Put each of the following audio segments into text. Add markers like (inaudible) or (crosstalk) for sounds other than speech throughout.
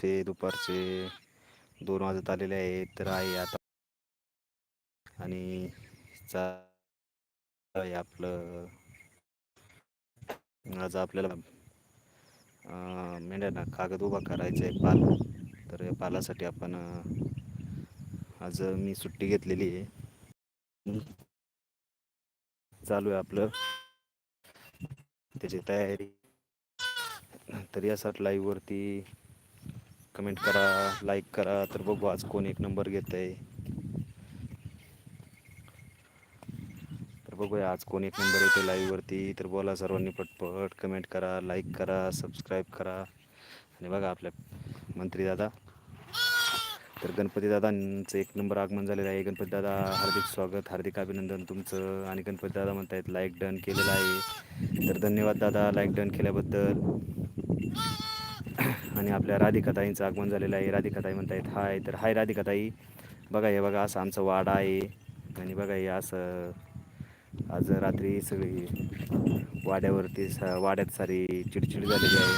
ते दुपारचे दोन वाजत आलेले आहेत. तर आहे आता. आणि चा आपलं. आज आपल्याला मेंढ्यांना कागद उभा करायचा आहे पाल. तर या पालासाठी आपण आज मी सुट्टी घेतलेली आहे. चालू आहे आपलं. त्याची तयारी. तर यासाठी लाईव्हवरती कमेंट करा लाईक करा तर बघू आज कोण एक नंबर घेत आहे तर बघूया आज कोण एक नंबर येतो लाईव्हवरती तर बोला सर्वांनी पटपट कमेंट करा लाईक करा सबस्क्राईब करा. आणि बघा आपल्या मंत्री दादा. तर गणपती दादांचं एक नंबर आगमन झालेलं आहे. गणपती दादा हार्दिक स्वागत हार्दिक अभिनंदन तुमचं. आणि गणपती दादा म्हणतायत लाईक डन केलेलं आहे. तर धन्यवाद दादा लाईक डन केल्याबद्दल. आणि आपल्या राधिकाताईंचं आगमन झालेलं आहे. राधिकाताई म्हणतायत हाय. तर हाय राधिकाताई. बघा हे बघा असं आमचं वाडा आहे. आणि बघा हे असं आज रात्री सगळी वाड्यावरती स वाड्यात सारी चिडचिड झालेली आहे.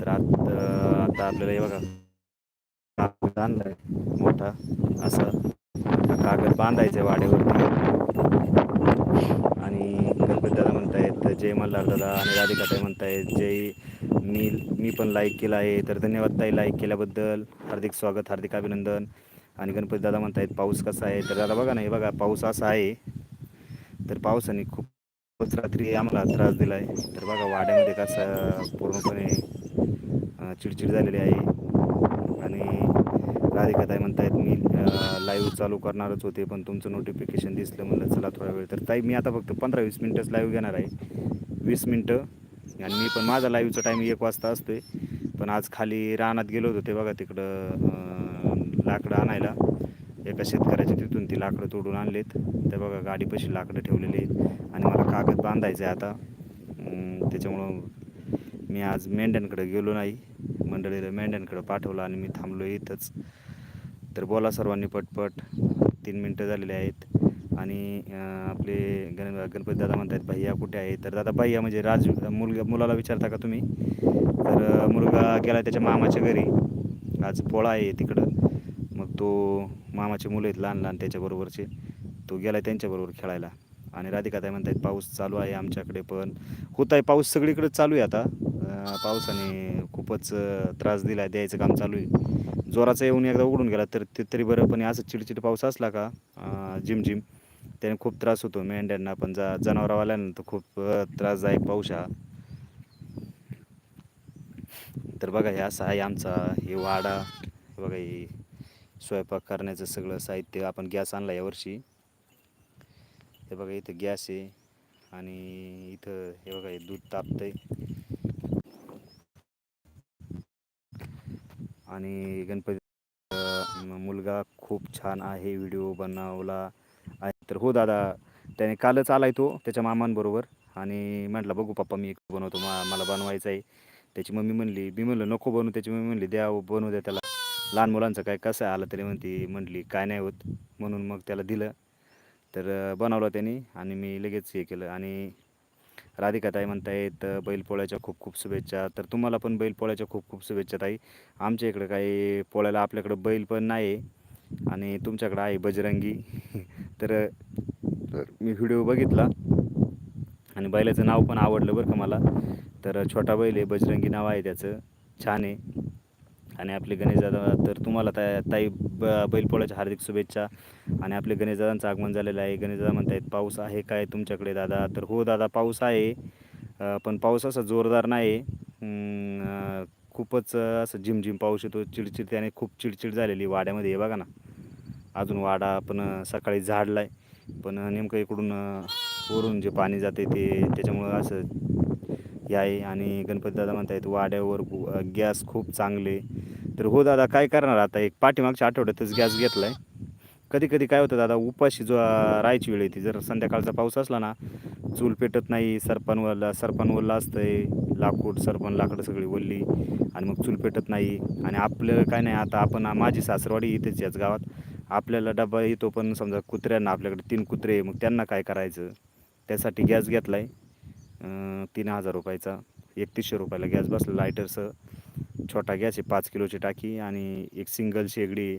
तर आता आता आपल्याला हे बघा कागद आणलाय मोठा असा. कागद बांधायचा आहे वाड्यावरती. आणि गणपती दादा म्हणतायत जय मल्हार दादा आणि म्हणत म्हणतायत जय मी मी पण लाईक केला आहे. तर धन्यवाद ताई लाईक केल्याबद्दल. हार्दिक स्वागत हार्दिक अभिनंदन. आणि गणपती दादा म्हणतायत पाऊस कसा आहे? तर दादा बघा नाही बघा पाऊस असा आहे. तर पावसाने खूपच रात्री आम्हाला त्रास दिला आहे तर बघा वाड्यामध्ये कसं पूर्णपणे चिडचिड झालेली आहे. आणि राधिकाताई म्हणतायत मी लाईव्ह चालू करणारच होते पण तुमचं नोटिफिकेशन दिसलं म्हणलं चला थोडा वेळ. तर ताई मी आता फक्त पंधरा वीस मिनटंच लाईव्ह घेणार आहे. वीस मिनटं. आणि मी पण माझा लाईव्हचा टाईम एक वाजता असतो आहे पण आज खाली रानात गेलो होतो ते बघा तिकडं लाकडं आणायला. एका शेतकऱ्याच्या तिथून ती लाकडं तोडून आणलेत. ते बघा गाडीपाशी लाकडं ठेवलेली आहेत. आणि मला कागद बांधायचं आहे आता. त्याच्यामुळं मी आज मेंढ्यांकडे गेलो नाही. मंडळीला मेंढ्यांकडे पाठवलं आणि मी थांबलो इथंच. तर बोला सर्वांनी पटपट. तीन मिनटं झालेली आहेत. आणि आपले गण गणपती दादा म्हणतात भैया कुठे आहे तर दादा भैया म्हणजे राज मुलगा मुलाला विचारता का तुम्ही? तर मुलगा गेला त्याच्या मामाच्या घरी. आज पोळा आहे तिकडं. मग तो मामाचे मुलं आहेत लहान लहान त्याच्याबरोबरचे. तो गेला त्यांच्याबरोबर खेळायला. आणि राधिकाताई म्हणतात पाऊस चालू आहे आमच्याकडे पण. होत आहे पाऊस सगळीकडे चालू आहे आता. पावसाने खूपच त्रास दिला आहे द्यायचं काम चालू आहे. जोराचा येऊन एकदा उघडून गेला तर ते तरी बरं पण असं चिडचिड पाऊस असला का जिम जिम त्याने खूप त्रास होतो. मेंढ्यांना पण जा जनावरावाल्यांना तर खूप त्रासदायक पाऊस हा. तर बघा हे असं आहे आमचा हे वाडा. हे बघा हे स्वयंपाक करण्याचं सगळं साहित्य आपण गॅस आणला यावर्षी हे बघा इथं गॅस आहे आणि इथं हे बघा हे दूध आहे आणि गणपती मुलगा खूप छान आहे व्हिडिओ बनवला आहे. तर हो दादा त्याने कालच आला आहे तो त्याच्या मामांबरोबर. आणि म्हटलं बघू पप्पा मी बनवतो मा मला बनवायचं आहे त्याची मम्मी म्हणली मी म्हणलं नको बनवू. त्याची मम्मी म्हणली द्या बनवू द्या त्याला. लहान मुलांचं काय कसं आलं तरी म्हणती म्हटली काय नाही होत. म्हणून मग त्याला दिलं. तर बनवलं त्यांनी आणि मी लगेच हे केलं. आणि राधिकाताई म्हणतायत बैलपोळ्याच्या खूप खूप शुभेच्छा. तर तुम्हाला पण बैलपोळ्याच्या खूप खूप शुभेच्छा ताई. आमच्या इकडं काही पोळ्याला आपल्याकडं बैल पण नाही आणि तुमच्याकडं आहे बजरंगी. (laughs) तर मी व्हिडिओ बघितला आणि बैलाचं नाव पण आवडलं बरं का मला. तर छोटा बैल आहे बजरंगी नाव आहे त्याचं. छान आहे. आणि आपले गणेशदादा तर तुम्हाला ता ताई ब बैलपोळ्याच्या हार्दिक शुभेच्छा. आणि आपले गणेशदादांचं आगमन झालेलं आहे. गणेशदादा म्हणतायत पाऊस आहे काय तुमच्याकडे दादा? तर हो दादा पाऊस आहे. पण पाऊस असा जोरदार नाही खूपच असं झिमझिम पाऊस येतो. चिडचिड त्याने खूप चिडचिड झालेली वाड्यामध्ये. हे बघा ना. अजून वाडा पण सकाळी झाडला आहे पण नेमकं इकडून वरून जे पाणी जाते ते त्याच्यामुळं असं हे आहे आणि गणपतीदादा म्हणतायत वाड्यावर गॅस खूप चांगले. तर हो दादा काय करणार आता? एक पाठीमागच्या आठवड्यातच गॅस घेतला आहे कधी कधी काय होतं दादा उपाशी जो राहायची वेळ येते. जर संध्याकाळचा पाऊस असला ना चूल पेटत नाही सरपण सरपण वल्ला असतंय लाकूड सरपण लाकडं सगळी वल्ली आणि मग चूल पेटत नाही. आणि आपलं काय नाही आता आपण माझी सासरवाडी इथेच याच गावात. आपल्याला डबा येतो पण समजा कुत्र्यांना आपल्याकडे तीन कुत्रे मग त्यांना काय करायचं? त्यासाठी गॅस घेतला आहे तीन हजार रुपयाचा. एकतीसशे रुपयाला गॅस बसला लायटरचं. छोटा गॅस आहे पाच किलोची टाकी आणि एक सिंगल शेगडी आहे.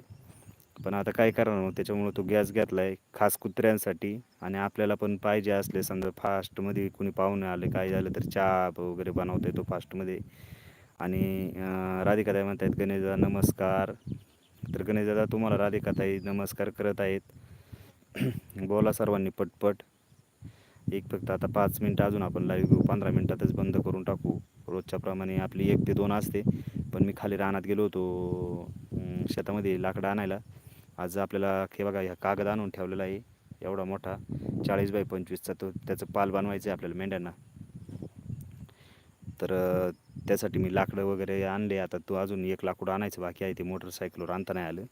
पण आता काय करणार मग? त्याच्यामुळं तो गॅस घेतला आहे खास कुत्र्यांसाठी. आणि आपल्याला पण पाहिजे असले समजा फास्टमध्ये कुणी पाहुणे आले काय झालं तर चहा वगैरे बनवता येतो फास्टमध्ये. आणि राधिकाताई म्हणतायत गणेशदा नमस्कार. तर गणेशदा तुम्हाला राधिकाताई नमस्कार करत आहेत. (clears throat) बोला सर्वांनी पटपट. एक फक्त आता पाच मिनटं अजून आपण लाईव्ह घेऊ. पंधरा मिनटातच बंद करून टाकू. रोजच्याप्रमाणे आपली एक ते दोन असते. पण मी खाली रानात गेलो होतो शेतामध्ये लाकडं आणायला. आज आपल्याला हे बघा ह्या कागद आणून ठेवलेला आहे. एवढा मोठा. चाळीस बाय पंचवीसचा तो त्याचं पाल बनवायचं आहे आपल्याला मेंढ्यांना. तर त्यासाठी मी लाकडं वगैरे आणले. आता तो अजून एक लाकूड आणायचं बाकी आहे. ते मोटरसायकलवर आणता नाही आलं.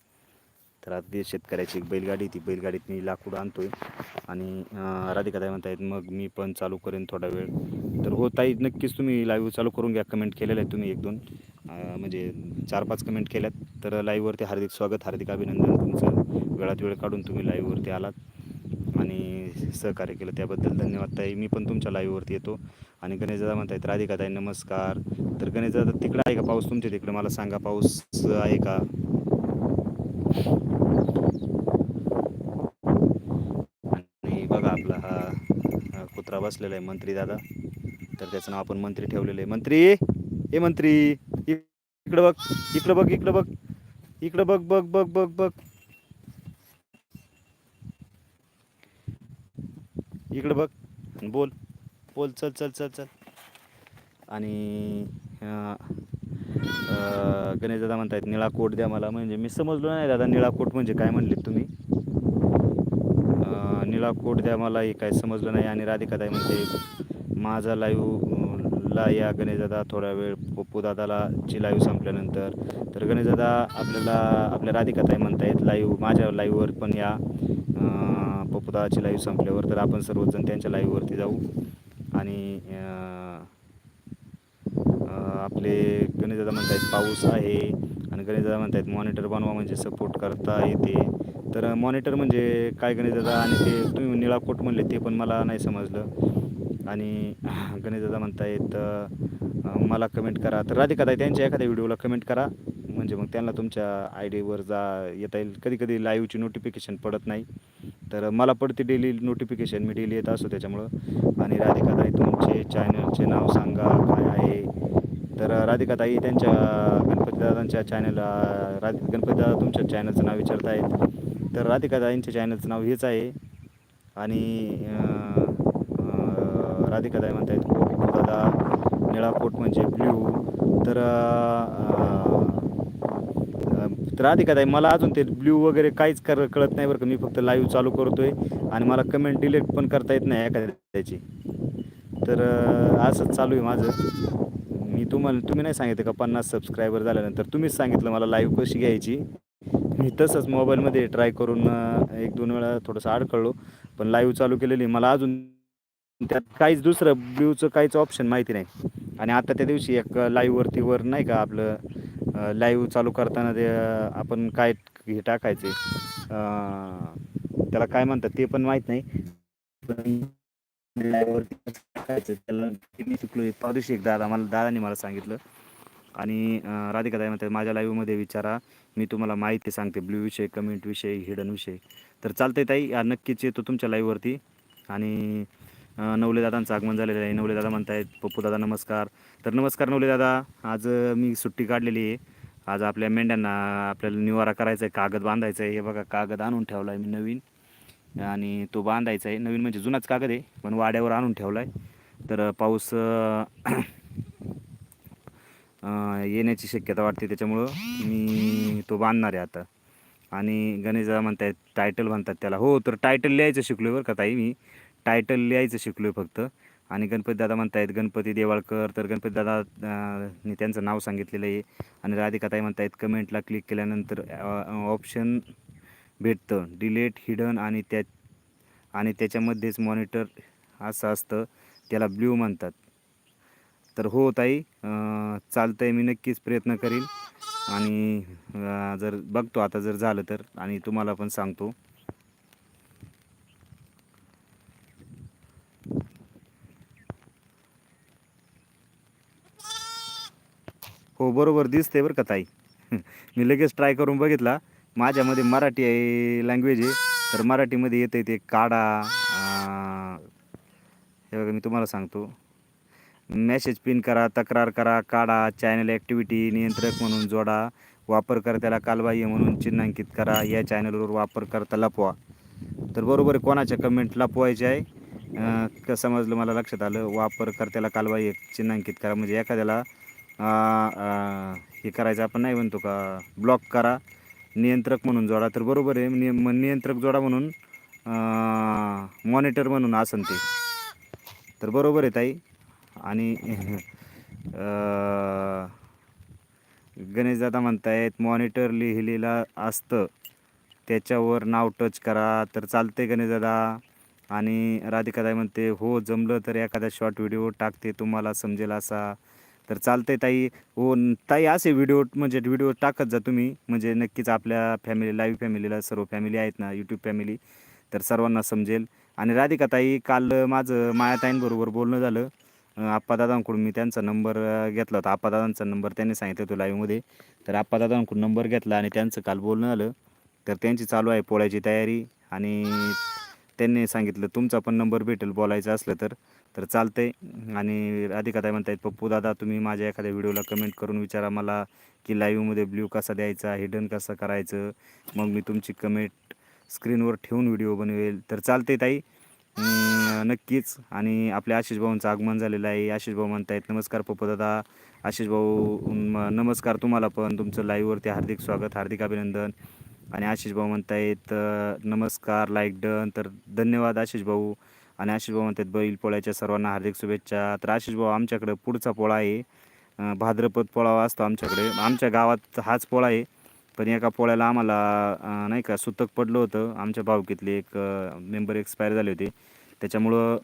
तर आता ते शेतकऱ्याची एक बैलगाडी ती बैलगाडीत मी लाकूड आणतो आहे आणि अं, राधिकाताई म्हणतायत मग मी पण चालू करेन थोडा वेळ. तर हो ताई नक्कीच तुम्ही लाईव्ह चालू करून घ्या. कमेंट केलेलं आहे तुम्ही एक दोन. म्हणजे चार पाच कमेंट केल्यात. तर लाईव्हवरती हार्दिक स्वागत हार्दिक अभिनंदन. तुमचं वेळात वेळ काढून तुम्ही लाईव्हवरती आलात. आणि सहकार्य केलं त्याबद्दल धन्यवाद ताई. मी पण तुमच्या लाईव्हवरती येतो. आणि गणेशदादा म्हणतायत राधिका ताई नमस्कार. तर गणेशदादा तिकडं आहे का पाऊस? तुमच्या तिकडं मला सांगा पाऊस आहे का आणि बघा आपला हा हा कुत्रा बसलेला आहे मंत्री दादा. तर त्याचं नाव आपण मंत्री ठेवलेलं आहे. मंत्री! ए मंत्री! इ- इकडं बघ इकडं बघ इकडं बघ इकडं बघ बघ बघ बघ बघ. इकडं बघ बोल बोल चल चल चल चल. आणि गणेश दादा म्हणतायत निळा कोट द्या मला. म्हणजे मी समजलो नाही दादा निळा कोट म्हणजे काय म्हणले तुम्ही? मला कोट द्या मला हे काय समजलं नाही आणि राधिकाताई म्हणते माझा लाईव्ह ला या गणेशदादा थोडा वेळ पप्पू दादाला ची लाईव्ह संपल्यानंतर. तर गणेशदादा आपल्याला आपल्या राधिकाताई म्हणतायत लाईव्ह माझ्या लाईव्हवर पण या पप्पू दादाची लाईव्ह संपल्यावर तर आपण सर्वजण त्यांच्या लाईव्हवरती जाऊ. आणि आपले गणेशदादा म्हणतायत पाऊस आहे आणि गणेशदादा म्हणतात मॉनिटर बनवा म्हणजे सपोर्ट करता येते. तर मॉनिटर म्हणजे काय गणेशदादा? आणि ते तुम्ही निळा कोट म्हणले ते पण मला नाही समजलं. आणि (laughs) गणेशदादा म्हणतायत मला कमेंट करा. तर राधिका ताई त्यांच्या एखाद्या व्हिडिओला कमेंट करा. म्हणजे मग त्यांना तुमच्या आय डीवर जा येता येईल. कधी कधी लाईव्हची नोटिफिकेशन पडत नाही. तर मला पडते डेली नोटिफिकेशन मी डेली येत असतो त्याच्यामुळं. आणि राधिकाताई तुमचे चॅनलचे नाव सांगा काय आहे? तर राधिकाताई त्यांच्या गणपतीदादांच्या चॅनल राध गणपतीदादा तुमच्या चॅनलचं नाव विचारत आहेत. तर राधिकाताईंच्या चॅनलचं नाव हेच आहे. आणि राधिका अं, राधिकाताई म्हणतायत दादा निळा कोट म्हणजे ब्ल्यू. तर अं, तर राधिकाताई मला अजून ते ब्ल्यू वगैरे काहीच कर कळत नाही बरं का. मी फक्त लाईव्ह चालू करतोय आणि मला कमेंट डिलीट पण करता येत नाही एखाद्याची. तर असंच चालू आहे माझं. मी तुम्हाला तुम्ही नाही सांगितलं का पन्नास सबस्क्रायबर झाल्यानंतर? तुम्हीच सांगितलं मला लाईव्ह कशी घ्यायची? मी तसंच मोबाईलमध्ये ट्राय करून एक दोन वेळा थोडंसं अडकळलो पण लाईव्ह चालू केलेली. मला अजून त्यात काहीच दुसरं ब्ल्यूचं काहीच ऑप्शन माहिती नाही. आणि आता त्या दिवशी एक लाईव्हवरती वर नाही का आपलं लाईव्ह चालू करताना ते आपण काय हे टाकायचे? त्याला काय म्हणतात ते पण माहीत नाही. त्याला ते मी त्या दिवशी एक दादा मला दादाने मला सांगितलं. आणि राधिका राधिकाताई म्हणतात माझ्या लाईव्हमध्ये विचारा. मी तुम्हाला माहिती सांगते. ब्ल्यू विषय कमेंट विषय हिडन विषय. तर चालते ताई. नक्कीच येतो तुमच्या लाईव्हवरती आणि नवले दादांचं आगमन झालेलं आहे. नवले दादा म्हणतायत पप्पू दादा नमस्कार. तर नमस्कार नवले दादा. आज मी सुट्टी काढलेली आहे. आज आपल्या मेंढ्यांना आपल्याला निवारा करायचा आहे कागद बांधायचा आहे हे बघा कागद आणून ठेवला आहे मी नवीन. आणि तो बांधायचा आहे. नवीन म्हणजे जुनाच कागद आहे पण वाड्यावर आणून ठेवला आहे तर पाऊस येण्याची शक्यता वाटते त्याच्यामुळं मी तो बांधणार आहे आता. आणि गणेश दादा म्हणतायत टायटल म्हणतात त्याला. हो तर टायटल लिहायचं शिकलो बरं का ताई मी. टायटल लिहायचं शिकलो आहे फक्त. आणि गणपती दादा म्हणतायत गणपती देवाळकर. तर गणपती दादा त्यांचं नाव सांगितलेलं आहे. आणि राधिकाताई म्हणतायत कमेंटला क्लिक केल्यानंतर ऑप्शन भेटतं. डिलेट हिडन आणि त्या आणि त्याच्यामध्येच मॉनिटर असं असतं. त्याला ब्ल्यू म्हणतात. तर हो ताई चालतं आहे मी नक्कीच प्रयत्न करीन. आणि जर बघतो आता जर झालं तर आणि तुम्हाला पण सांगतो. हो बरोबर दिसते बरं का ताई. (laughs) मी लगेच ट्राय करून बघितला. माझ्यामध्ये मराठी आहे लँग्वेज आहे. तर मराठीमध्ये येते ते काढा हे बघा मी तुम्हाला सांगतो. मेसेज पिन करा तक्रार करा काढा चॅनल ॲक्टिव्हिटी नियंत्रक म्हणून जोडा वापरकर्त्याला कालबाह्य म्हणून चिन्हांकित करा या चॅनलवर वापरकर्ता लपवा. तर बरोबर कोणाच्या कमेंट लपवायचे आहे? अं, समजलं मला लक्षात आलं. वापरकर्त्याला कालबाह्य चिन्हांकित करा. म्हणजे एखाद्याला हे करायचं आपण नाही म्हणतो का? ब्लॉक करा. नियंत्रक म्हणून जोडा तर बरोबर आहे. निय नियंत्रक जोडा म्हणून मॉनिटर म्हणून असन ते. तर बरोबर आहे ताई. आणि गणेशदादा गणेश दादा म्हणतायत मॉनिटर लिहिलेलं असतं. त्याच्यावर नाव टच करा. तर चालते गणेश दादा. आणि राधिकादाई म्हणते हो जमलं तर एखादा शॉर्ट व्हिडिओ टाकते. तुम्हाला समजेल असा तर चालते ताई. हो ताई असे व्हिडिओ म्हणजे व्हिडिओ टाकत जा तुम्ही. म्हणजे नक्कीच आपल्या फॅमिली लाईव्ह फॅमिलीला सर्व फॅमिली आहेत ना यूट्यूब फॅमिली तर सर्वांना समजेल. आणि राधिका ताई काल माझं मायाताईंबरोबर बोलणं झालं. आप्पादादांकडून मी त्यांचा नंबर घेतला होता. आप्पादादांचा नंबर त्यांनी सांगितलं होतं लाईव्हमध्ये तर आप्पादादांकडून नंबर घेतला आणि त्यांचं काल बोलणं झालं. तर त्यांची चालू आहे पोळ्याची तयारी. आणि त्यांनी सांगितलं तुमचा पण नंबर भेटेल बोलायचं असलं तर. तर चालतंय. आणि राधिकाताई म्हणतायत पप्पू दादा तुम्ही माझ्या एखाद्या व्हिडिओला कमेंट करून विचारा मला की लाईव्हमध्ये ब्ल्यू कसा द्यायचा हिडन कसा करायचं. मग मी तुमची कमेंट स्क्रीनवर ठेवून व्हिडिओ बनवेल. तर चालते ताई. नक्कीच. आणि आपल्या आशिष भाऊंचं आगमन झालेलं आहे. आशिष भाऊ म्हणतायत नमस्कार पप्पू दादा. आशिष भाऊ म- नमस्कार तुम्हाला पण. तुमचं लाईव्हवरती हार्दिक स्वागत हार्दिक अभिनंदन. आणि आशिष भाऊ म्हणतायत नमस्कार लाईक डन तर धन्यवाद आशिष भाऊ. आणि आशिष भाऊ म्हणतात बैल पोळ्याच्या सर्वांना हार्दिक शुभेच्छा. तर आशिष भाऊ आमच्याकडे पुढचा पोळा आहे. भाद्रपद पोळा असतो आमच्याकडे. आमच्या गावात हाच पोळा आहे. पण एका पोळ्याला आम्हाला नाही का सुतक पडलं होतं. आमच्या भावकीतले एक मेंबर एक्सपायर झाले होते. त्याच्यामुळं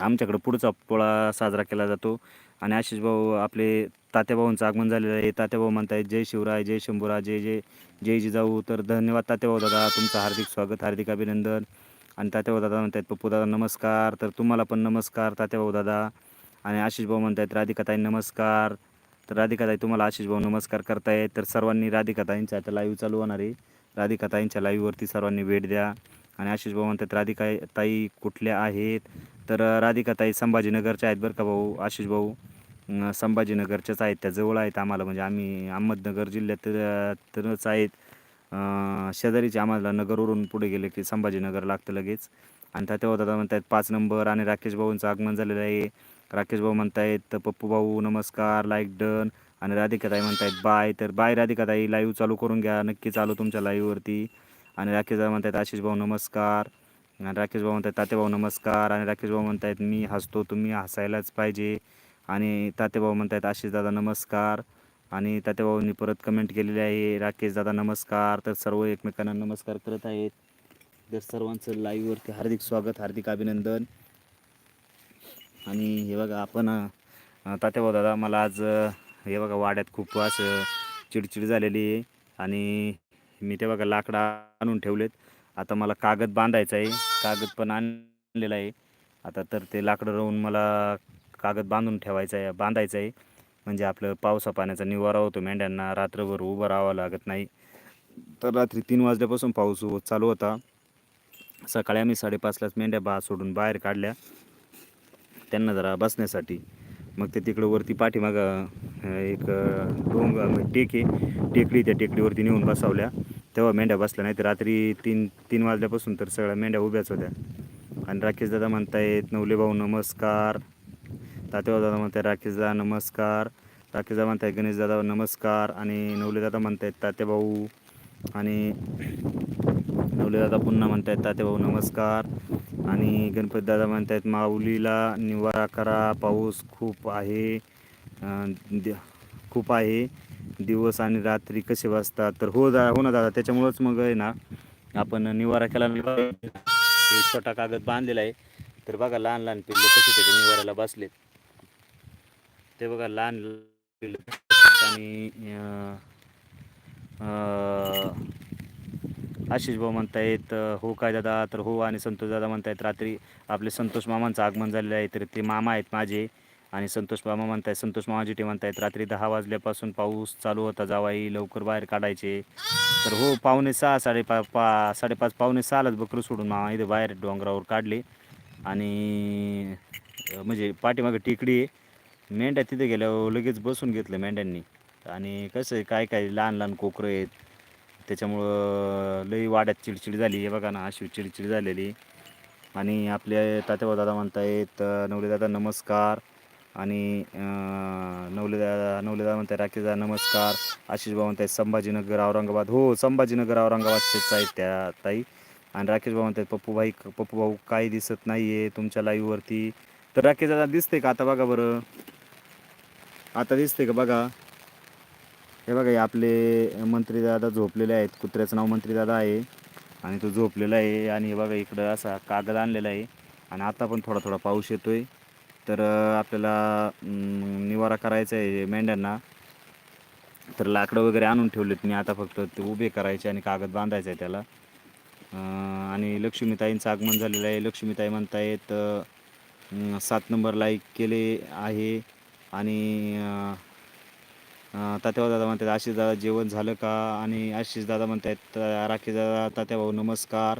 आमच्याकडं पुढचा पोळा साजरा केला जातो. आणि आशिष भाऊ आपले तात्याभाऊंचं आगमन झालेलं आहे. तात्याभाऊ म्हणतायत जय शिवराय जय शंभूराय जय जय जय जिजाऊ. तर धन्यवाद तात्याभाऊ दादा तुमचं हार्दिक स्वागत हार्दिक अभिनंदन. आणि तात्याभाऊ दादा म्हणतायत पप्पू दादा नमस्कार. तर तुम्हाला पण नमस्कार तात्याभाऊ दादा. आणि आशिष भाऊ म्हणतायत राधिकाताई नमस्कार. तर राधिकाताई तुम्हाला आशिष भाऊ नमस्कार करतायत. तर सर्वांनी राधिकाताईंच्या आता लाईव्ह चालू होणार आहे. राधिकाताईंच्या लाईव्हवरती सर्वांनी भेट द्या. आणि आशिष भाऊ म्हणतात राधिका ताई कुठल्या आहेत? तर राधिकाताई संभाजीनगरच्या आहेत बरं का भाऊ आशिष भाऊ. संभाजीनगरच्याच आहेत त्या जवळ आहेत आम्हाला. म्हणजे आम्ही अहमदनगर जिल्ह्यात तरच आहेत. शेजारीचे आम्हाला नगरवरून पुढे गेले की संभाजीनगर लागतं लगेच. आणि त्या तेव्हा दादा म्हणतायत पाच नंबर आणि राकेश भाऊंचं आगमन झालेलं आहे. राकेश भाऊ म्हणतायत पप्पू भाऊ नमस्कार लाईक डन आणि राधिकाताई म्हणतायत बाय तर बाय राधिकाताई लाईव्ह चालू करून घ्या. नक्की चालू तुमच्या लाईव्हवरती आणि राकेश भाऊ म्हणतायत आशिष भाऊ नमस्कार. आणि राकेश भाऊ म्हणतात तातेभाऊ नमस्कार. आणि राकेश भाऊ म्हणतायत मी हसतो तुम्ही हसायलाच पाहिजे. आणि तातेभाऊ म्हणतायत आशिष दादा नमस्कार. आणि तातेभाऊंनी परत कमेंट केलेली आहे राकेश दादा नमस्कार. तर सर्व एकमेकांना नमस्कार करत आहेत. तर सर्वांचं लाईव्हवरती हार्दिक स्वागत हार्दिक अभिनंदन. आणि हे बघा आपण अं, तात्याभाऊ दादा मला आज हे बघा वाड्यात खूप असं चिडचिड झालेली आहे. आणि मी ते बघा लाकडं आणून ठेवलेत. आता मला कागद बांधायचा आहे. कागद पण आणलेला आहे. आता तर ते लाकडं राहून मला कागद बांधून ठेवायचं आहे बांधायचं आहे. म्हणजे आपलं पावसा पाण्याचा निवारा होतो मेंढ्यांना. रात्रभर उभं राहावं लागत नाही. तर रात्री तीन वाजल्यापासून पाऊस चालू होता. सकाळी आम्ही साडेपाचलाच मेंढ्या बा सोडून बाहेर काढल्या. त्यांना जरा बसण्यासाठी. मग ते तिकडं वरती पाठीमागं एक डोंग डोंगर टेक आहे टेकडी त्या टेकडीवरती नेऊन बसवल्या. तेव्हा मेंढ्या बसल्या नाही तर रात्री तीन तीन वाजल्यापासून तर सगळ्या मेंढ्या उभ्याच होत्या. आणि राकेश दादा म्हणतायत नवले भाऊ नमस्कार. तातेभाऊ दादा म्हणताय राकेश दादा नमस्कार. राकेश दादा म्हणतायत गणेश दादा नमस्कार. आणि नवले दादा म्हणतायत तात्याभाऊ. आणि नवले दादा पुन्हा म्हणतायत तात्याभाऊ नमस्कार. आणि गणपती दादा म्हणतायत माऊलीला निवारा करा. पाऊस खूप आहे. खूप आहे. दिवस आणि रात्री कसे वाजतात? तर हो दा हो ना दादा त्याच्यामुळंच मग आहे ना आपण निवारा केला छोटा कागद बांधलेला आहे. तर बघा लहान लहान पिल्ले कसे त्याच्या निवाराला बसलेत. ते बघा लहान पिल्ले आणि आशिष भाऊ म्हणतायत हो काय दादा? तर हो आणि संतोष दादा म्हणतायत रात्री आपले संतोष मामांचं आगमन झालेलं आहे. तर ते मामा आहेत माझे. आणि संतोष मामा म्हणतायत संतोष मामा जिटे म्हणतायत रात्री दहा वाजल्यापासून पाऊस चालू होता जावाई लवकर बाहेर काढायचे. तर हो पावणे सहा साडेपा पा साडेपाच पावणे सहालाच बकरं सोडून मामा इथे बाहेर डोंगरावर काढले. आणि म्हणजे पाठीमागं टेकडी आहे. मेंढ्या तिथे गेल्यावर लगेच बसून घेतलं मेंढ्यांनी. आणि कसं आहे काय काय लहान लहान कोकरं आहेत. त्याच्यामुळं लई वाड्यात चिडचिड झाली. हे बघा ना अशी चिडचिड झालेली. आणि आपले तात्याबा दादा म्हणतायत अं, नवले दादा नमस्कार. आणि नवलेदा नवलेदा म्हणताय राकेश दादा नमस्कार. आशिष भाऊ म्हणतायत संभाजीनगर औरंगाबाद. हो संभाजीनगर औरंगाबादचेच आहेत त्या ताई. आणि राकेश भाऊ म्हणतात पप्पू भाई पप्पू भाऊ काही दिसत नाही आहे तुमच्या लाईव्हवरती तर राकेश दादा दिसते का आता बघा बरं? आता दिसते का बघा? हे बघा हे आपले मंत्री दादा झोपलेले आहेत. कुत्र्याचं नाव मंत्री दादा आहे. आणि तो झोपलेला आहे. आणि हे बघा इकडं असा कागद आणलेला आहे. आणि आता पण थोडा थोडा पाऊस येतोय. तर आपल्याला निवारा करायचा आहे मेंढ्यांना. तर लाकडं वगैरे आणून ठेवलेत मी आता फक्त ते उभे करायचे आणि कागद बांधायचा आहे त्याला. आणि लक्ष्मीताईंचं आगमन झालेलं आहे. लक्ष्मीताई म्हणतायत सात नंबर लाईक केले आहे. आणि अं, तात्याभाऊ दादा म्हणतात आशिष दादा जेवण झालं का? आणि आशिष दादा म्हणतायत राकेश दादा तात्याभाऊ नमस्कार.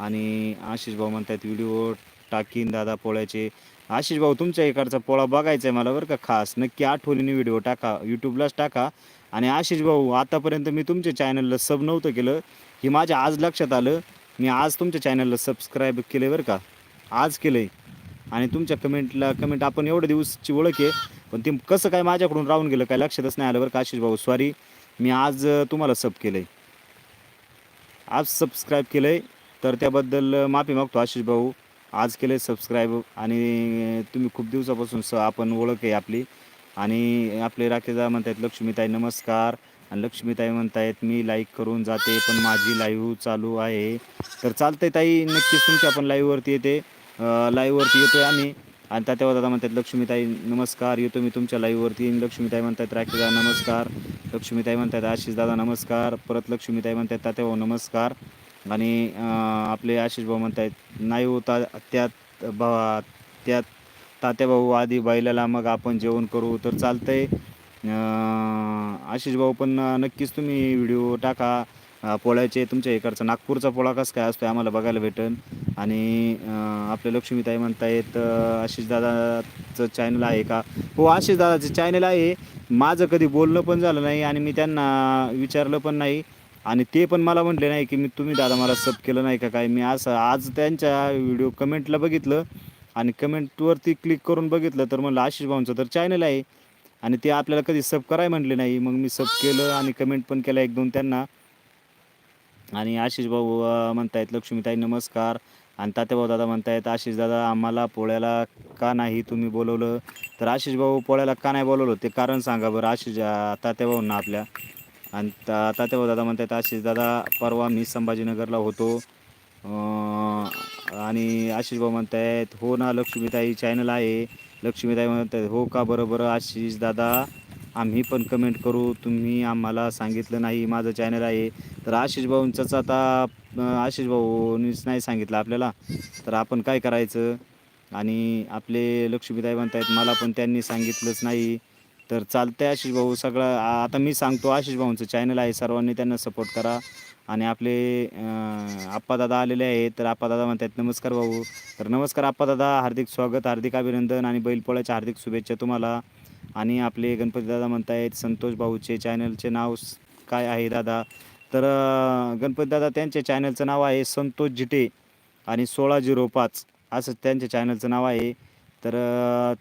आणि आशिष भाऊ म्हणतायत व्हिडिओ टाकीन दादा पोळ्याचे. आशिष भाऊ तुमच्या इकडचा पोळा बघायचा आहे मला बरं का खास. नक्की आठवणीने व्हिडिओ टाका यूट्यूबलाच टाका. आणि आशिष भाऊ आतापर्यंत मी तुमच्या चॅनलला सब नव्हतं केलं. हे माझ्या आज लक्षात आलं. मी आज तुमच्या चॅनलला सबस्क्राईब केलं बरं का. आज केलं आहे आणि तुमच्या कमेंटला कमेंट आपण एवढं दिवसची ओळख आहे. पण ते कसं काय माझ्याकडून राहून गेलं काय लक्षातच नाही आलं बरं का आशिष भाऊ. सॉरी मी आज तुम्हाला सब केलं आहे आज सबस्क्राईब केलं आहे तर त्याबद्दल माफी मागतो आशिष भाऊ. आज केलं आहे सबस्क्राईब आणि तुम्ही खूप दिवसापासून स आपण ओळख आहे आपली. आणि आपले राकेशदा म्हणतायत लक्ष्मीताई नमस्कार. आणि लक्ष्मीताई म्हणतायत मी लाईक करून जाते पण माझी लाईव्ह चालू आहे. तर चालतंय ताई नक्कीच तुमच्या आपण लाईव्हवरती येते. लाईव्हवरती येतोय आम्ही. आणि तात्यावर दादा म्हणतात लक्ष्मीताई नमस्कार येतो मी तुमच्या लाईव्हवरती लक्ष्मीताई म्हणतात राखेदा नमस्कार. लक्ष्मीताई म्हणतात आशिष दादा नमस्कार. परत लक्ष्मीताई म्हणतात तात्याभाऊ नमस्कार. आणि आपले आशिष भाऊ आहेत नाही होता त्यात भा त्यात तात्या भाऊ आधी बैलाला मग आपण जेवण करू तर चालतंय. आहे आशिष भाऊ पण नक्कीच तुम्ही व्हिडिओ टाका. पोळ्याचे तुमच्या इकडचा नागपूरचा पोळा कसं काय असतो आम्हाला बघायला भेटन. आणि आपल्या आपले लक्ष्मीताई म्हणतायत अं, आशिष दादाचं चॅनल आहे का? हो आशिष दादाचं चॅनल आहे. माझं कधी बोलणं पण झालं नाही आणि मी त्यांना विचारलं पण नाही. आणि ते पण मला म्हटले नाही की मी तुम्ही दादा मला सब केलं नाही का काय? मी असं आज त्यांच्या व्हिडिओ कमेंटला बघितलं आणि कमेंटवरती क्लिक करून बघितलं तर म्हणलं आशिष भाऊंचं तर चॅनल आहे. आणि ते आपल्याला कधी सब कराय म्हटले नाही. मग मी सब केलं आणि कमेंट पण केलं एक दोन त्यांना. आणि आशिष भाऊ म्हणतायत लक्ष्मीताई नमस्कार. आणि तात्याभाऊ दादा म्हणतायत आशिष दादा आम्हाला पोळ्याला का नाही तुम्ही बोलवलं? तर आशिष भाऊ पोळ्याला का नाही बोलवलं? ते कारण सांगा बरं आशिष तात्याभाऊंना आपल्या. आणि आता तेव्हा दादा म्हणतात आशिष दादा परवा मी संभाजीनगरला होतो. आणि आशिष भाऊ म्हणतायत हो ना लक्ष्मीताई चॅनल आहे. लक्ष्मीताई म्हणतात हो का बरं बरं आशिष दादा आम्ही पण कमेंट करू. तुम्ही आम्हाला सांगितलं नाही माझं चॅनल आहे. तर आशिष भाऊंचंच आता आशिष भाऊनीच नाही सांगितलं आपल्याला. तर आपण काय करायचं? आणि आपले लक्ष्मीताई म्हणतायत मला पण त्यांनी सांगितलंच नाही. तर चालतंय आशिष भाऊ सगळं आता मी सांगतो आशिष भाऊंचं चॅनल आहे सर्वांनी त्यांना सपोर्ट करा. आणि आपले आप्पा आप्पादादा आलेले आहेत तर आप्पादादा म्हणतात नमस्कार भाऊ. तर नमस्कार आप्पादादा हार्दिक स्वागत हार्दिक अभिनंदन आणि बैलपोळ्याच्या हार्दिक शुभेच्छा तुम्हाला. आणि आपले गणपती दादा म्हणतायत संतोष भाऊचे चॅनलचे नाव काय आहे दादा? तर गणपतीदादा गणपती दादा त्यांच्या चॅनलचं नाव आहे संतोष जिटे आणि सोळा झिरो पाच. असं त्यांच्या चॅनलचं नाव आहे. तर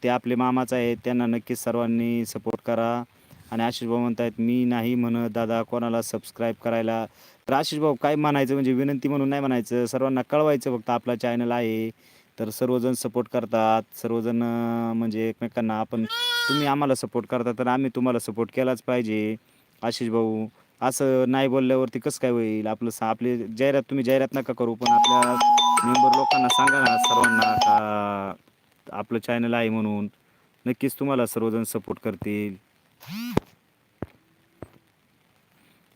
ते आपले मामाच आहेत. त्यांना नक्कीच सर्वांनी सपोर्ट करा. आणि आशिष भाऊ म्हणतायत मी नाही म्हणत दादा कोणाला सबस्क्राईब करायला? तर आशिष भाऊ काय म्हणायचं? म्हणजे विनंती म्हणून नाही म्हणायचं. सर्वांना कळवायचं फक्त आपला चॅनल आहे. तर सर्वजण सपोर्ट करतात. सर्वजण म्हणजे एकमेकांना आपण तुम्ही आम्हाला सपोर्ट करता तर आम्ही तुम्हाला सपोर्ट केलाच पाहिजे. आशिष भाऊ असं नाही बोलल्यावरती कसं काय होईल? आपलं सा आपली जाहिरात तुम्ही जाहिरात नका करू पण आपल्या मेंबर लोकांना सांगा ना सर्वांना का आपलं चॅनल आहे म्हणून नक्कीच तुम्हाला सर्वजण सपोर्ट करतील.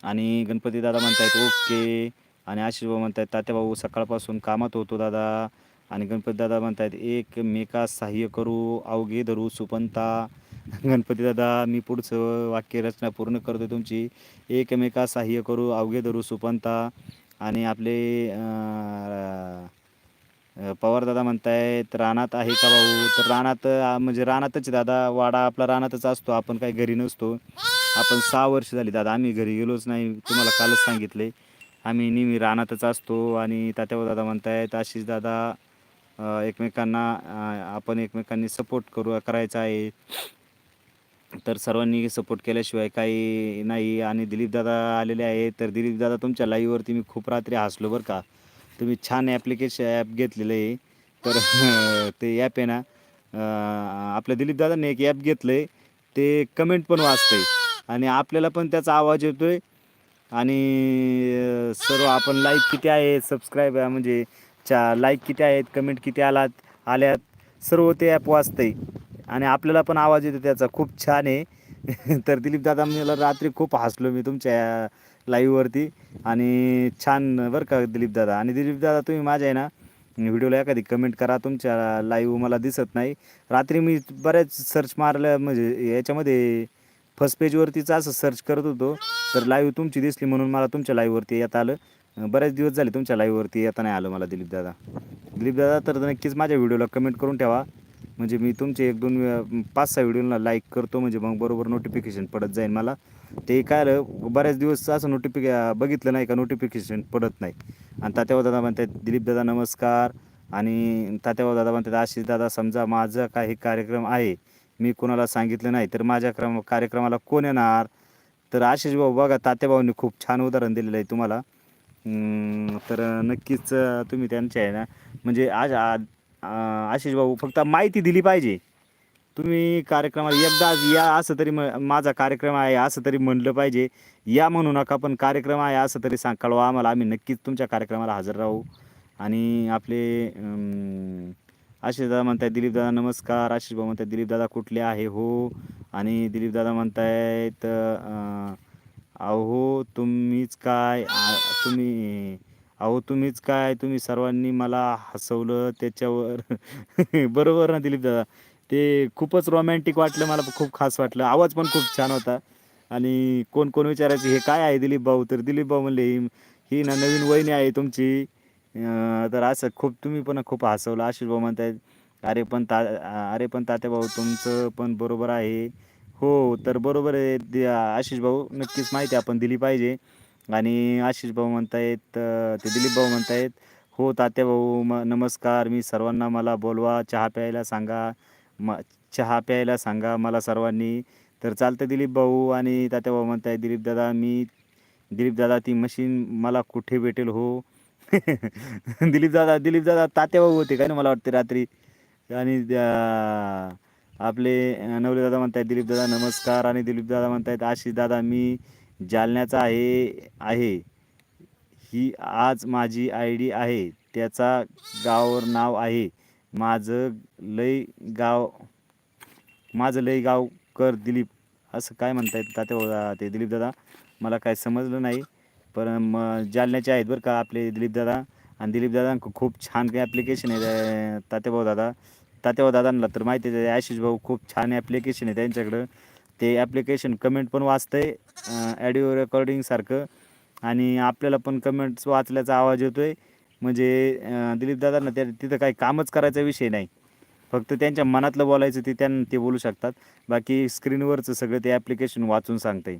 आणि गणपती दादा म्हणतायत ओके. आणि आशिष भाऊ म्हणतायत तात्या भाऊ सकाळपासून कामात होतो दादा. आणि गणपती दादा म्हणतायत एकमेकास सहाय्य करू? अवघे धरू सुपंता. (laughs) गणपती दादा मी पुढचं वाक्य रचना पूर्ण करतो तुमची. एकमेकास सहाय्य करू? अवघे धरू सुपंता. आणि आपले पवारदादा म्हणतायत रानात आहे का भाऊ? तर रानात म्हणजे रानातच दादा. वाडा आपला रानातच असतो. आपण काही घरी नसतो. आपण सहा वर्ष झाली दादा. आम्ही घरी गेलोच नाही. तुम्हाला कालच सांगितले. आम्ही नेहमी रानातच असतो. आणि तात्यावर दादा म्हणतायत आशिष दादा एकमेकांना आपण एकमेकांनी सपोर्ट करू करायचा आहे. तर सर्वांनी सपोर्ट केल्याशिवाय काही नाही. आणि दिलीप दादा आलेले आहे तर दिलीप दादा तुमच्या लाईव्हवरती मी खूप रात्री हसलो बरं का. तुम्ही छान ॲप्लिकेशन ॲप घेतलेलं आहे. तर (laughs) ते ॲप आहे ना आपल्या दिलीप दादाने एक ॲप घेतलं आहे ते कमेंट पण वाचतंय. आणि आपल्याला पण त्याचा आवाज येतोय. आणि सर्व आपण लाईक किती आहे सबस्क्राईब म्हणजे चा लाईक किती आहेत म्हणजे कमेंट किती आलात आल्यात सर्व ते ॲप वाचतंय. आणि आपल्याला पण आवाज येतो त्याचा. खूप छान आहे. (laughs) तर दिलीप दादा मला रात्री खूप हसलो मी तुमच्या लाईव्हवरती आणि छान बरं का दिलीप दादा. आणि दिलीप दादा तुम्ही माझ्या आहे ना व्हिडिओला एखादी कमेंट करा. तुमच्या लाईव्ह मला दिसत नाही. रात्री मी बऱ्याच सर्च मारलं म्हणजे याच्यामध्ये फर्स्ट पेजवरतीच असं सर्च करत होतो. तर लाईव्ह तुमची दिसली म्हणून मला तुमच्या लाईव्हवरती येता आलं. बरेच दिवस झाले तुमच्या लाईव्हवरती येता नाही आलं मला दिलीप दादा. दिलीप दादा तर नक्कीच माझ्या व्हिडिओला कमेंट करून ठेवा. म्हणजे मी तुमचे एक दोन पाच सहा व्हिडिओला लाईक करतो म्हणजे मग बरोबर नोटिफिकेशन पडत जाईल मला. ते काय आलं बऱ्याच दिवस असं नोटिफिके बघितलं नाही का नोटिफिकेशन पडत नाही. आणि तात्यावर दादा म्हणतात दिलीप दादा नमस्कार. आणि तात्यावर दादा म्हणतात आशिष दादा समजा माझा काही कार्यक्रम आहे मी कोणाला सांगितलं नाही तर माझ्या क्रम कार्यक्रमाला कोण येणार? तर आशिष भाऊ बघा तात्याभाऊंनी खूप छान उदाहरण दिलेलं आहे तुम्हाला. तर नक्कीच तुम्ही त्यांचे आहे ना म्हणजे आज आशिष भाऊ फक्त माहिती दिली पाहिजे. तुम्ही कार्यक्रमाला एकदा या असं तरी म माझा कार्यक्रम आहे असं तरी म्हणलं पाहिजे. या म्हणू नका पण कार्यक्रम आहे असं तरी सांग कळवा आम्हाला. आम्ही नक्कीच तुमच्या कार्यक्रमाला हजर राहू. आणि आपले अं, आशिष दादा म्हणतायत दिलीप दादा नमस्कार. आशिष भाऊ म्हणताय दिलीप दादा कुठले आहे? हो. आणि दिलीप दादा म्हणतायत अहो तुम्हीच काय तुम्ही अहो तुम्हीच काय तुम्ही सर्वांनी मला हसवलं त्याच्यावर. (laughs) बरोबर ना दिलीप दादा? ते खूपच रोमॅन्टिक वाटलं मला खूप खास वाटलं. आवाज पण खूप छान होता. आणि कोण कोण विचारायचे हे काय आहे दिलीप भाऊ? तर दिलीप भाऊ म्हणले ही ना नवीन वहिनी आहे तुमची. तर असं खूप तुम्ही पण खूप हसवलं. आशिष भाऊ म्हणतायत अरे पण ता अरे पण तात्या भाऊ तुमचं पण बरोबर आहे. हो तर बरोबर आहे. दि- आशिष भाऊ नक्कीच माहिती आपण दिली पाहिजे. आणि आशिष भाऊ म्हणतायत ते दिलीप भाऊ म्हणतायत हो तात्या भाऊ म नमस्कार. मी सर्वांना मला बोलवा चहा प्यायला सांगा म चहा प्यायला सांगा मला सर्वांनी. तर चालतं दिलीप भाऊ आणि तात्या भाऊ म्हणताय दिलीप दादा मी दिलीप दादा ती मशीन मला कुठे भेटेल हो? (laughs) दिलीप दादा दिलीप दादा तात्या भाऊ होते काय ना मला वाटते रात्री? आणि आपले नवले दादा म्हणतायत दिलीप दादा नमस्कार. आणि दिलीप दादा म्हणतायत आशिष दादा मी जालन्याचा आहे आहे. ही आज माझी आय डी आहे. त्याचा गावावर नाव आहे. माझं लय गाव माझं लय गाव कर दिलीप. असं काय म्हणतायत तात्या भाऊ ते दिलीप दादा? मला काय समजलं नाही. पण मग जालन्याचे आहेत बरं का आपले दिलीप दादा. आणि दिलीप दादा खूप छान काही ॲप्लिकेशन आहे तात्याभाऊ दादा. तात्याभाऊ दादांना तर माहिती आहे आशिष भाऊ खूप छान ॲप्लिकेशन आहे त्यांच्याकडं. ते ॲप्लिकेशन कमेंट पण वाचतंय ॲडिओ रेकॉर्डिंगसारखं आणि आपल्याला पण कमेंट्स वाचल्याचा आवाज येतोय. म्हणजे दिलीप दादांना त्या तिथं काही कामच करायचा विषय नाही. फक्त त्यांच्या मनातलं बोलायचं ते त्यांना ते बोलू शकतात. बाकी स्क्रीनवरचं सगळं ते ॲप्लिकेशन वाचून सांगते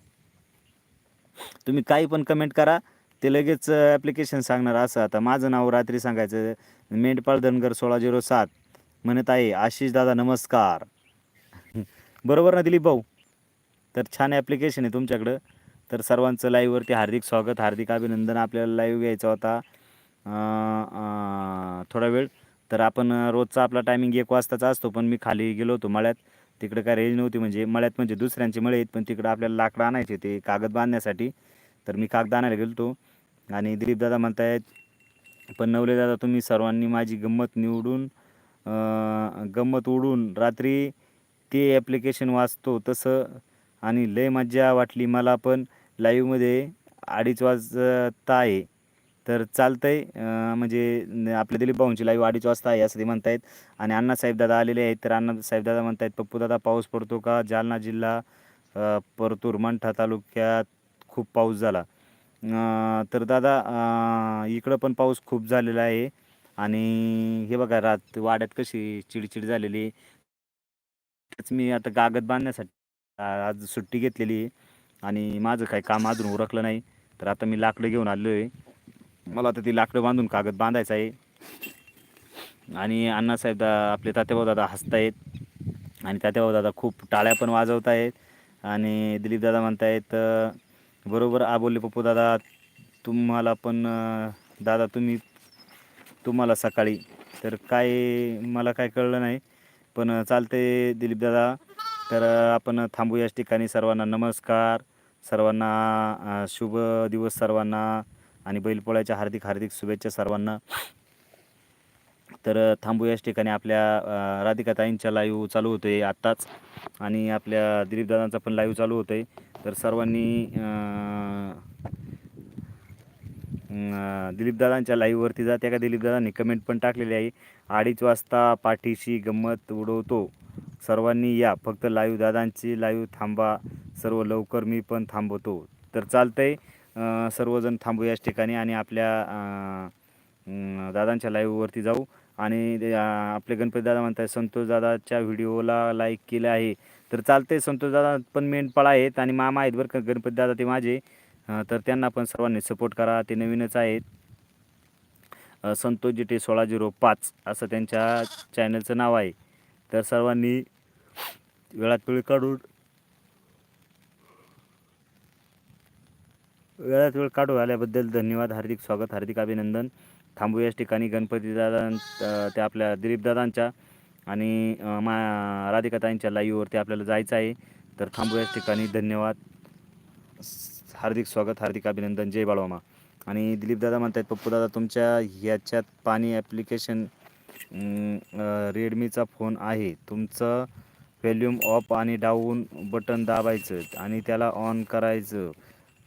तुम्ही काही पण कमेंट करा ते लगेच ॲप्लिकेशन सांगणार. असं आता माझं नाव रात्री सांगायचं. मेंढपाळ धनगर सोळा झिरो सात. म्हणत आहे आशिष दादा नमस्कार. (laughs) बरोबर ना दिलीप भाऊ? तर छान ॲप्लिकेशन आहे तुमच्याकडं. तर सर्वांचं लाईव्हवरती हार्दिक स्वागत हार्दिक अभिनंदन. आपल्याला लाईव्ह घ्यायचा होता थोडा वेळ. तर आपण रोजचा आपला टायमिंग एक वाजताचा असतो पण मी खाली गेलो होतो मळ्यात. तिकडे काय रेंज नव्हती म्हणजे मळ्यात म्हणजे दुसऱ्यांचे मळे आहेत पण तिकडं आपल्याला लाकडं आणायचे ते कागद बांधण्यासाठी. तर मी कागद आणायला गेलो होतो. आणि दिलीप दादा म्हणतायत पण नवले दादा तुम्ही सर्वांनी माझी गंमत निवडून गंमत उडून रात्री ते ॲप्लिकेशन वाचतो तसं आणि लय मज्जा वाटली मला पण. लाईव्हमध्ये अडीच वाजता आहे. तर चालतं आहे म्हणजे आपल्या दिलीप भाऊंची लाईव्ह अडीच वाजता आहे असं ते म्हणतायत. आणि अण्णासाहेब दादा आलेले आहेत. तर अण्णासाहेब दादा म्हणतायत पप्पू दादा पाऊस पडतो का? जालना जिल्हा परतूर मंठा तालुक्यात खूप पाऊस झाला. तर दादा इकडं पण पाऊस खूप झालेला आहे. आणि हे बघा रात वाड्यात कशी चिडचिड झालेली आहे. मी आता कागद बांधण्यासाठी आज सुट्टी घेतलेली आहे आणि माझं काही काम अजून उरकलं नाही. तर आता मी लाकडं घेऊन आलो आहे मला आता ती लाकडं बांधून कागद बांधायचं आहे. आणि अण्णासाहेब दा आपले तात्याभाऊ दादा हसतायत. आणि तात्याभाऊ दादा खूप टाळ्या पण वाजवत आहेत आणि दिलीप दादा म्हणतायत बरोबर आ बोलले पप्पू दादा तुम्हाला पण दादा तुम्ही तुम्हाला सकाळी. तर काय मला काय कळलं नाही. पण चालते दिलीप दादा. तर आपण थांबू याच ठिकाणी. सर्वांना नमस्कार. सर्वांना शुभ दिवस सर्वांना आणि बैलपोळ्याच्या हार्दिक हार्दिक शुभेच्छा सर्वांना. तर थांबू याच ठिकाणी. आपल्या राधिकाताईंच्या लाईव्ह चालू होतो आहे आत्ताच आणि आपल्या दिलीपदादांचा पण लाईव्ह चालू होतो आहे तर सर्वांनी दिलीपदादांच्या लाईव्हवरती जा त्या का? दिलीपदादांनी कमेंट पण टाकलेली आहे. अडीच वाजता पाठीशी गंमत उडवतो. सर्वांनी या. फक्त लाईव्ह दादांची लाईव्ह थांबा. सर्व लवकर मी पण थांबवतो. तर चालतंय. आहे सर्वजण थांबू याच ठिकाणी आणि आपल्या दादांच्या लाईव्हवरती जाऊ. आणि आपले गणपती दादा म्हणतात संतोष दादाच्या व्हिडिओला लाईक केलं आहे. तर चालते संतोष दादा पण मेंढपाळ आहेत आणि मामा आहेत बरं का गणपती दादा ते माझे. तर त्यांना पण सर्वांनी सपोर्ट करा. ते नवीनच आहेत. संतोष जिटे सोळा झिरो पाच असं त्यांच्या चॅनलचं नाव आहे. तर सर्वांनी वेळात वेळ काढून वेळात वेळ काढू आल्याबद्दल धन्यवाद हार्दिक स्वागत हार्दिक अभिनंदन. थांबू याच ठिकाणी गणपतीदादा त्या आपल्या दिलीपदादांच्या आणि मा राधिकाताईंच्या लाईव्हवरती आपल्याला जायचं आहे. तर थांबू याच ठिकाणी. धन्यवाद. हार्दिक स्वागत हार्दिक अभिनंदन. जय बाळवामा आणि दिलीपदादा म्हणतात पप्पू दादा तुमच्या ह्याच्यात पाणी ॲप्लिकेशन रेडमीचा फोन आहे. तुमचं व्हॅल्यूम ऑफ आणि डाऊन बटन दाबायचं आणि त्याला ऑन करायचं.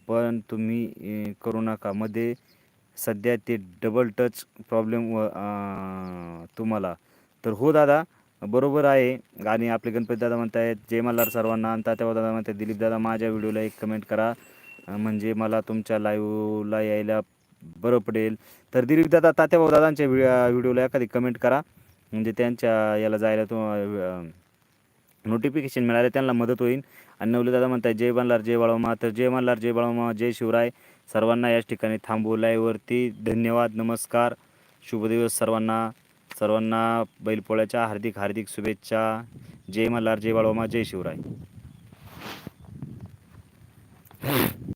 पण तुम्ही करू नका. मध्ये सध्या ते डबल टच प्रॉब्लेम व तुम्हाला. तर हो दादा बरोबर आहे. आणि आपले गणपती दादा म्हणतायत जय मल्हार सर्वांना. आणि तेव्हा दादा म्हणतात दिलीप दादा माझ्या व्हिडिओला एक कमेंट करा. म्हणजे मला तुमच्या लाईव्हला यायला बरं पडेल. तर दिलीप दादा तात्याभाऊ दादांच्या व्हिडिओला एखादी कमेंट करा. म्हणजे त्यांच्या याला जायला तो नोटिफिकेशन मिळाले त्यांना मदत होईल. आणि नवले दादा म्हणतात जय बनलार जय बाळोमा तर जय बनलार जय बाळोमा जय शिवराय. सर्वांना याच ठिकाणी थांबू लाईवरती धन्यवाद नमस्कार. शुभ दिवस सर्वांना. सर्वांना बैलपोळ्याच्या हार्दिक हार्दिक शुभेच्छा. जय मल्हार जय बाळोमा जय शिवराय.